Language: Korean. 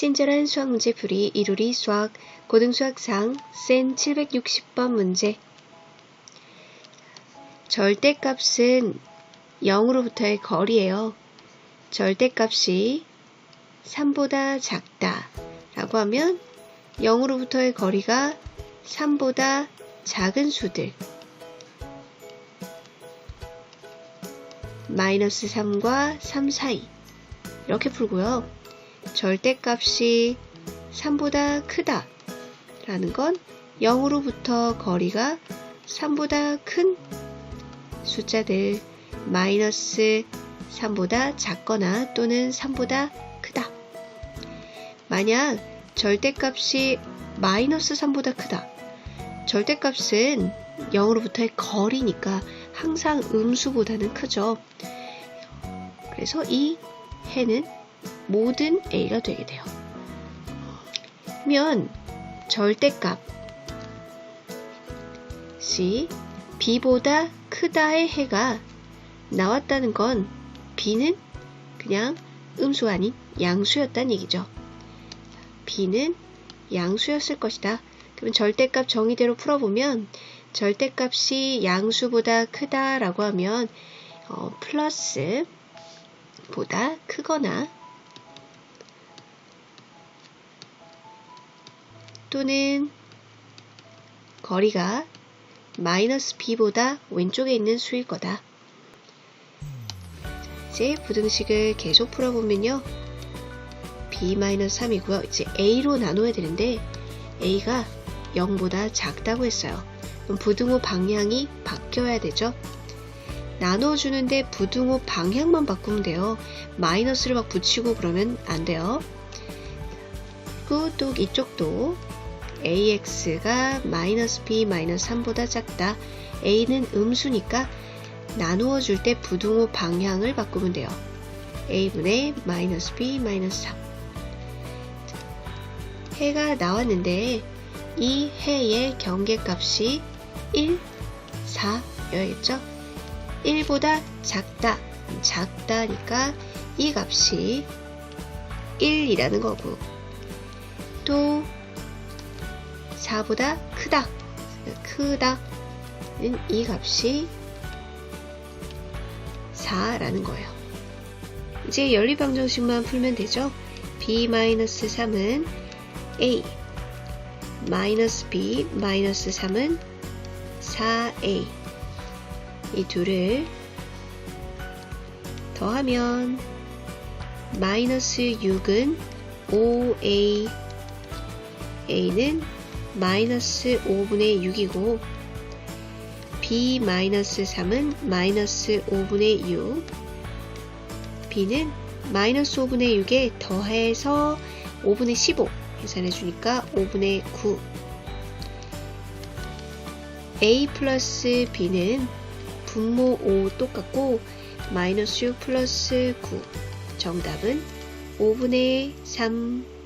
친절한 수학 문제 풀이 이루리 수학 고등수학상 센 760번 문제 절대값은 0으로부터의 거리예요. 절대값이 3보다 작다 라고 하면 0으로부터의 거리가 3보다 작은 수들 마이너스 3과 3 사이 이렇게 풀고요. 절대값이 3보다 크다 라는 건 0으로부터 거리가 3보다 큰 숫자들 마이너스 3보다 작거나 또는 3보다 크다. 만약 절대값이 마이너스 3보다 크다. 절대값은 0으로부터의 거리니까 항상 음수보다는 크죠. 그래서 이 해는 모든 a가 되게 돼요. 그러면 절대값이 b보다 크다의 해가 나왔다는 건 b는 그냥 음수 아닌 양수였다는 얘기죠. b는 양수였을 것이다. 그럼 절대값 정의대로 풀어보면 절대값이 양수보다 크다라고 하면 어, 플러스 보다 크거나 또는 거리가 마이너스 b보다 왼쪽에 있는 수일 거다. 이제 부등식을 계속 풀어보면요. b-3이고요. 이제 a로 나눠야 되는데 a가 0보다 작다고 했어요. 그럼 부등호 방향이 바뀌어야 되죠. 나눠주는데 부등호 방향만 바꾸면 돼요. 마이너스를 막 붙이고 그러면 안 돼요. 그리고 또 이쪽도 ax가 마이너스 b 마이너스 3보다 작다. a는 음수니까 나누어 줄 때 부등호 방향을 바꾸면 돼요. a분의 마이너스 b 마이너스 3 해가 나왔는데 이 해의 경계값이 1, 4여야겠죠? 1보다 작다, 작다니까 이 값이 1이라는 거고 또 4보다 크다, 크다는 이 값이 4라는 거예요. 이제 연립방정식만 풀면 되죠? b-3은 a 마이너스 b 마이너스 3은 4a 이 둘을 더하면 마이너스 6은 5a a는 마이너스 5분의 6이고 b 마이너스 3은 마이너스 5분의 6 b는 마이너스 5분의 6에 더해서 5분의 15 계산해 주니까 5분의 9 a 플러스 b는 분모 5 똑같고 마이너스 6 플러스 9 정답은 5분의 3